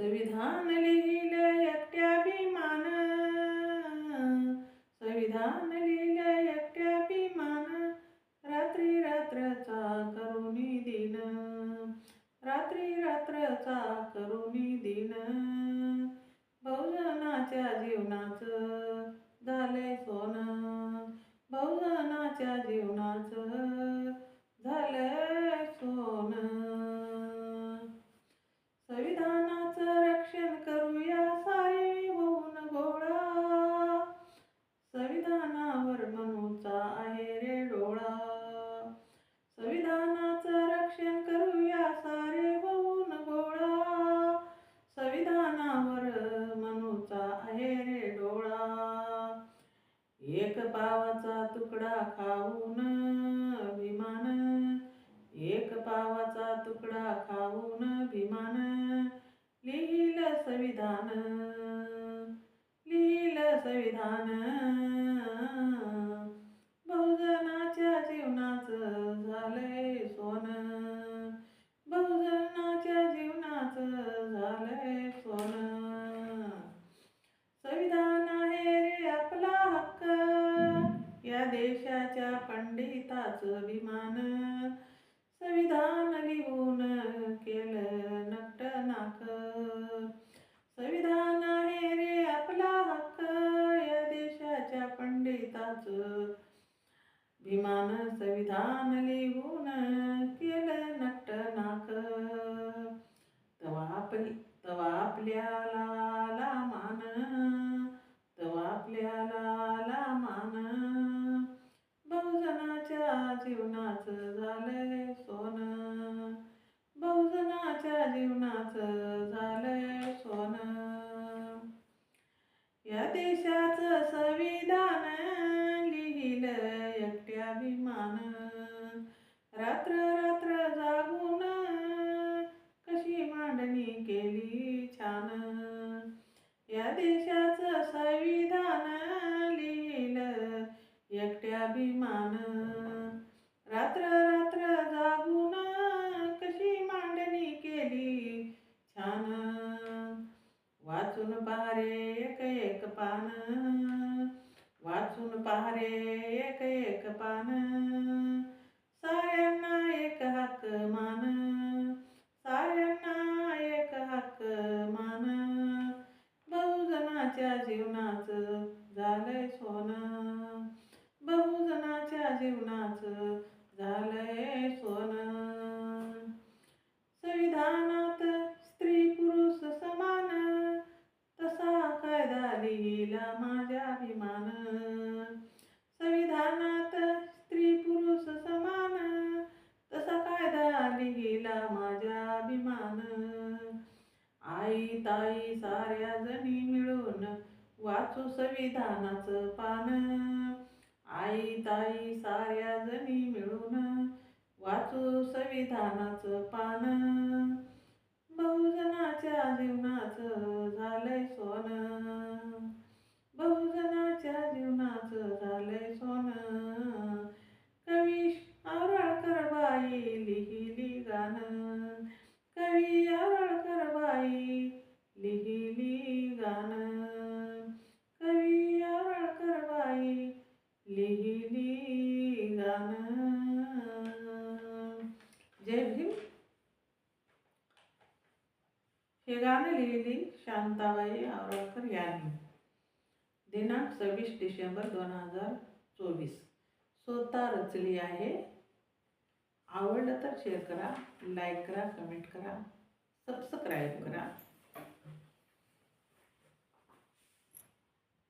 संविधान एक पावाचा तुकडा खाऊन भीमान एक पावाचा तुकडा खाऊन भीमान लिहिलं संविधान लिहिलं संविधान. त्या पंडिताचं अभिमान. संविधान लिहून केलं नट नाक संविधान आहे रे आपला हक्क. या देशाच्या पंडिताचं विमान संविधान लिहून अभिमान. रात्र रात्र जागून कशी मांडणी केली छान. वाचून पहारे एक एक पान. वाचून पहारे एक एक पान. साऱ्यांना एक हक्क मान. साऱ्यांना एक हक्क मान. बहुजनाच्या जीवनाचं झालंय सोनं. जीवनाचं झालंय सोनं. संविधानात स्त्री पुरुष समान तसा कायदा लिहिला माझ्या अभिमान संविधानात स्त्री पुरुष समान तसा कायदा लिहिला माझ्या अभिमान आई ताई साऱ्या जणी मिळून वाचू संविधानाचं पान. संविधानाचं पान. बहुजनाच्या जीवनाचं झालंय सोनं. बहुजना जय भीम. हे गाणं लिहिली शांताबाई आवराळकर यांनी. दिनांक सव्वीस डिसेंबर दोन हजार चोवीस. स्वतः रचली आहे. आवडलं तर शेअर करा लाईक करा कमेंट करा सबस्क्राईब करा.